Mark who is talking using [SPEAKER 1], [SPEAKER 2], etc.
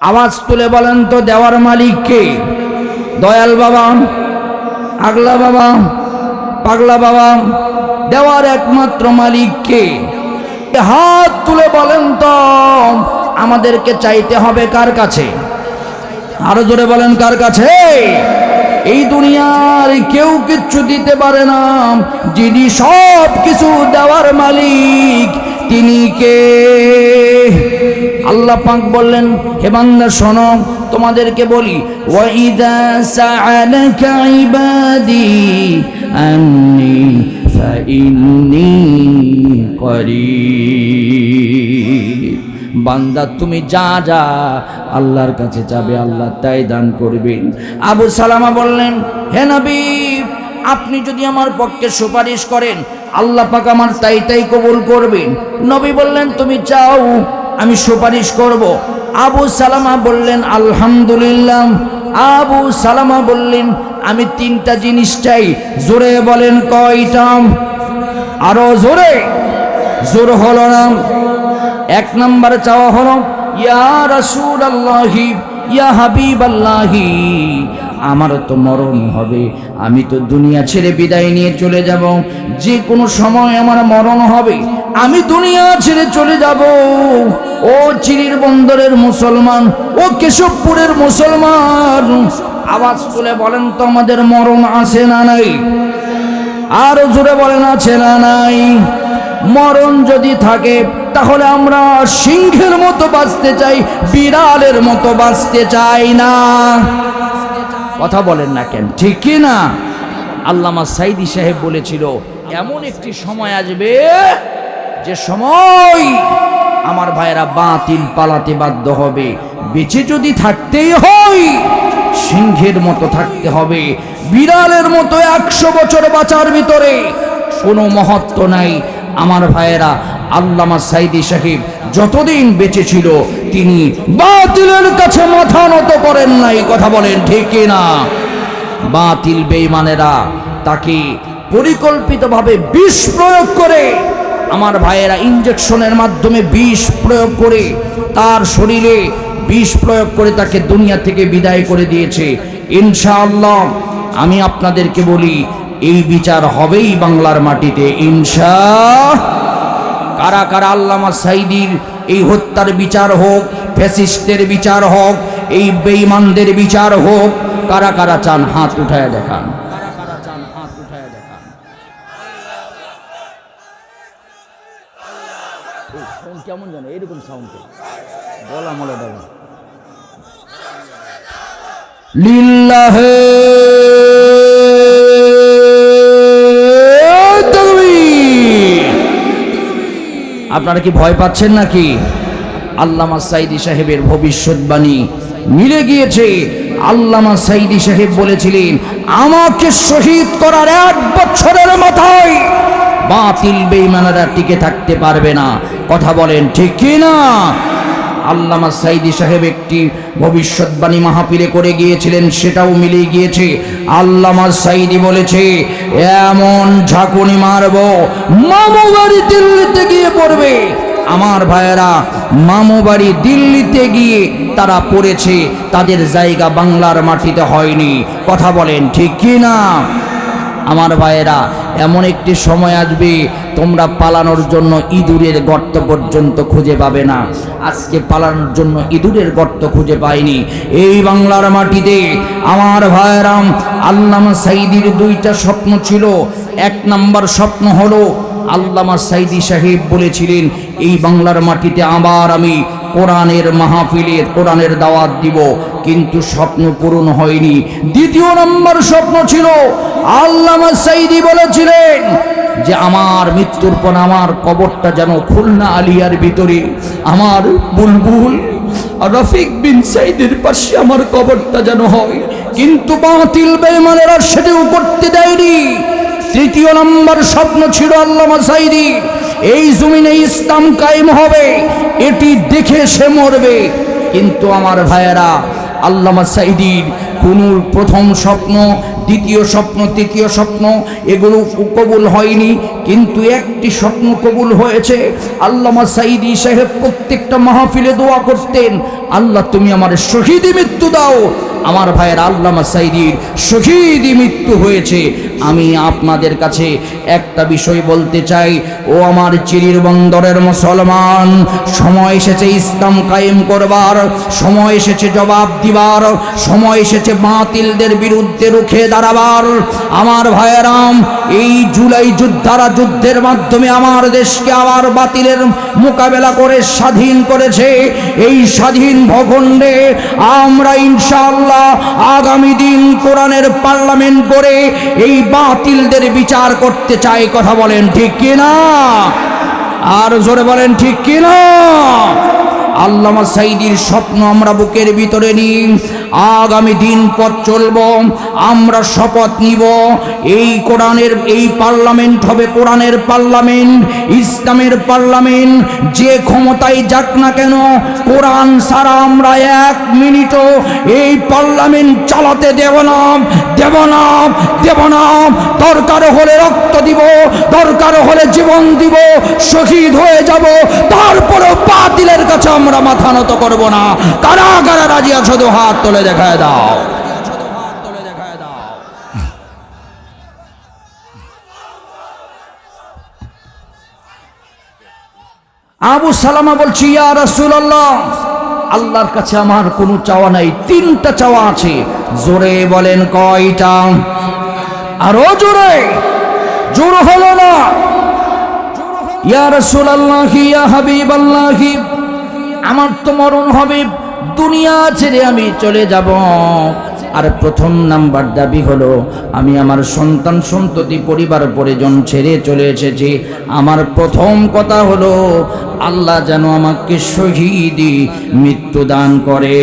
[SPEAKER 1] আওয়াজ তুলে বলেন তো দেওয়ার মালিক কে? দয়াল বাবা, আগলা বাবা, পাগলা বাবা, দেওয়ার একমাত্র মালিক কে? হাত তুলে বলেন তো, আমাদেরকে চাইতে হবে কার কাছে? আরও জোরে বলেন কার কাছে? এই দুনিয়ার কেউ কিচ্ছু দিতে পারে না, যিনি সব কিছু দেওয়ার মালিক, তিনি কে? আল্লাহ পাক বললেন, হে বান্দা, শোনো, তোমাদেরকে বলি, ওয়াইদা বান্দা, তুমি যা যা আল্লাহর কাছে যাবে, আল্লাহ তাই দান করবেন। আবু সালামা বললেন, হে নবী, আপনি যদি আমার পক্ষে সুপারিশ করেন, আল্লাহ পাক আমার তাই তাই কবুল করবেন। নবী বললেন, তুমি চাও আমি সুপারিশ করব। আবু সালামা বললেন, আলহামদুলিল্লাহ। আবু সালামা বললেন, আমি তিনটা জিনিস চাই। জোরে বলেন, কয়টা? আরও জোরে। জোর হলো না। এক নম্বর চাওয়া হলো, ইয়া রাসূল আল্লাহি ইয়া হাবিব আল্লাহি আমার তো মরণ হবে। আমি তো দুনিয়া ছেড়ে বিদায় নিয়ে চলে যাব। যে কোনো সময় আমার মরণ হবে। আমি দুনিয়া ছেড়ে চলে যাব। ও চিরির বন্দরের মুসলমান, ও কেশবপুরের মুসলমান। আওয়াজ তুলে বলেন তো আমাদের মরণ আছে না নাই? আরও জোরে বলেন, আছে না নাই? মরণ যদি থাকে, তাহলে আমরা সিংহের মতো বাঁচতে চাই, বিড়ালের মতো বাঁচতে চাই না। কথা বলেন না কেন? ঠিক না? আল্লামা সাইদি সাহেব বলেছিল, এমন একটি সময় আসবে যে সময় আমার ভাইয়েরা বাতিল পালাতে বাধ্য হবে, বেঁচে যদি থাকতেই হয়, সিংহের মতো থাকতে হবে, বিড়ালের মতো একশো বছর বাঁচার ভিতরে কোনো মহত্ব নাই। আমার ভাইয়েরা, আল্লামা সাইদি সাহেব যতদিন বেঁচে ছিল, তিনি বাতিলের কাছে মাথা নত করেন নাই কথা বলেন ঠিক না? বাতিল বেঈমানেরা তাকে পরিকল্পিতভাবে বিষ প্রয়োগ করে আমার ভাইয়েরা ইঞ্জেকশনের মাধ্যমে বিষ প্রয়োগ করে, তার শরীরে বিষ প্রয়োগ করে তাকে দুনিয়া থেকে বিদায় করে দিয়েছে। ইনশাআল্লাহ, আমি আপনাদেরকে বলি, এই বিচার হবেই বাংলার মাটিতে, ইনশা। কারা কারা আল্লামা সাইদির এই হত্যার বিচার হোক, ফ্যাসিস্টের বিচার হোক, এই বেঈমানদের বিচার হোক, কারা কারা চান হাত উঠায় দেখান কারা কারা চান হাত উঠায় দেখান সাউন্ড কেমন জানো এরকম সাউন্ড বলা মলে দেবো। লিল্লাহে। আপনারা কি ভয় পাচ্ছেন নাকি? আল্লামা সাইদি সাহেবের ভবিষ্যৎবাণী মিলে গিয়েছে। আল্লামা সাইদি সাহেব বলেছিলেন, আমাকে শহীদ করার এক বছরের মাথায় বাতিল বেইমানেরা টিকে থাকতে পারবে না। কথা বলেন, ঠিক কি না আল্লামা সাইদি সাহেব একটি ভবিষ্যৎবাণী মাহাপিলে করে গিয়েছিলেন, সেটাও মিলে গিয়েছে। আল্লামা সাইদি বলেছে, এমন ঝাঁকুনি মারব, মামু বাড়ি দিল্লিতে গিয়ে পড়বে। আমার ভাইয়েরা, মামু বাড়ি দিল্লিতে গিয়ে তারা পড়েছে, তাদের জায়গা বাংলার মাটিতে হয়নি। কথা বলেন, ঠিক কি না আমার ভাইয়েরা, এমন একটি সময় আসবে তোমরা পালানোর জন্য ইঁদুরের গর্ত পর্যন্ত খুঁজে পাবে না। আজকে পালানোর জন্য ইঁদুরের গর্ত খুঁজে পায়নি এই বাংলার মাটিতে আমার ভাইয়েরাম আল্লামা সাইদির দুইটা স্বপ্ন ছিল। এক নাম্বার স্বপ্ন হলো, আল্লামা সাইদি সাহেব বলেছিলেন, এই বাংলার মাটিতে আবার আমি কোরআনের মাহফিলের কোরআনের দাওয়াত দিব। কিন্তু স্বপ্ন পূরণ হয়নি। দ্বিতীয় নম্বর স্বপ্ন ছিল আল্লামা সাইদি বলেছিলেন যে আমার মৃত্যুর পর আমার কবরটা যেন খুলনা আলিয়ার ভিতরে, আমার বুলবুল রফিক বিন সাইদের পাশে আমার কবরটা যেন হয়। কিন্তু বাতিল বেমানেরা সেটাও করতে দেয়নি। তৃতীয় নম্বর স্বপ্ন ছিল আল্লামা সাইদি, এই জমিনে ইসলাম কায়েম হবে, এটি দেখে সে মরবে। কিন্তু আমার ভাইয়েরা, আল্লামা সাইদির কোন প্রথম স্বপ্ন দ্বিতীয় স্বপ্ন তৃতীয় স্বপ্ন এগুলো কবুল হয়নি। কিন্তু একটি স্বপ্ন কবুল হয়েছে। আল্লামা সাইদি সাহেব প্রত্যেকটা মাহফিলে দোয়া করতেন, আল্লাহ, তুমি আমার শহীদি মৃত্যু দাও। আমার ভাইয়ের আল্লামা সাইদির শহীদি মৃত্যু হয়েছে। আমি আপনাদের কাছে একটা বিষয় বলতে চাই। ও আমার চিরির বন্দরের মুসলমান, সময় এসেছে ইসলাম কায়েম করবার, সময় এসেছে জবাব দিবার, সময় এসেছে বাতিলদের বিরুদ্ধে রুখে দাঁড়াবার। আমার ভাইয়েরাম এই জুলাই যোদ্ধারা যুদ্ধের মাধ্যমে আমার দেশকে আবার বাতিলের মোকাবেলা করে স্বাধীন করেছে। এই স্বাধীন ভূখণ্ডে আমরা ইনশাআল্লাহ আগামী দিন কোরআনের পার্লামেন্ট করে এই বাতিলদের বিচার করতে চাই, কথা বলেন ঠিক কিনা? আর জোরে বলেন ঠিক কিনা? আল্লামা সাইদির স্বপ্ন আমরা বুকের ভিতরে নিই। আগামী দিন পথ চলব, আমরা শপথ নিব। এই কোরআনের, এই পার্লামেন্ট হবে কোরআনের পার্লামেন্ট, ইসলামের পার্লামেন্ট। যে ক্ষমতায় যাক না কেন, কোরআন সারা আমরা এক মিনিটও এই পার্লামেন্ট চালাতে দেব না দেব না দেব না। দরকার হলে রক্ত দিব, দরকার হলে জীবন দিব, শহীদ হয়ে যাব। তারপরেও বাতিলের কাছে আমরা মাথা নত করব না। কারা কারা রাজি আছো? হাত হাত তুলে দেখায় দাও। আবু সালামা বলছি আল্লাহর কাছে আমার কোনো চাওয়া নাই, তিনটা চাওয়া আছে। জোরে বলেন কয়টা? আরও জোরে। জোর হলো না। ইয়া রাসূলুল্লাহ, ইয়া আমার তো মরণ হবে। দুনিয়া ছেড়ে আমি চলে যাব। আর প্রথম নাম্বার দাবি হলো, আমি আমার সন্তান সন্ততি পরিবার পরিজন ছেড়ে চলে এসেছি। আমার প্রথম কথা হলো, আল্লাহ যেন আমাকে শহীদি মৃত্যু দান করে।